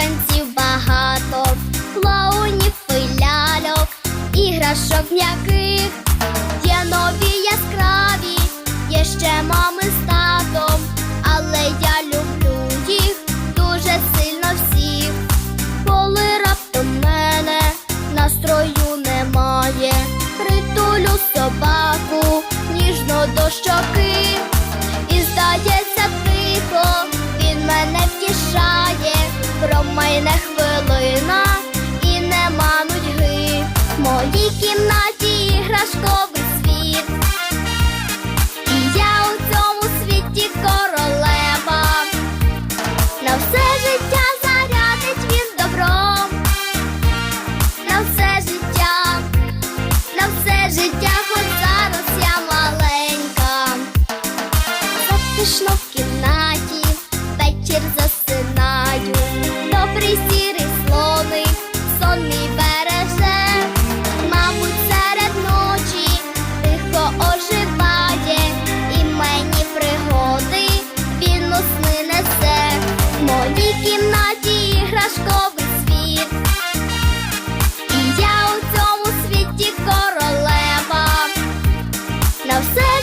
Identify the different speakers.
Speaker 1: танців багато, клоунів і ляльок, іграшок м'яких, є нові яскраві, є ще мами з татом, але я люблю їх дуже сильно всіх, коли раптом мене настрою немає, притулю собаку, ніжно до щоки. as it does. yourself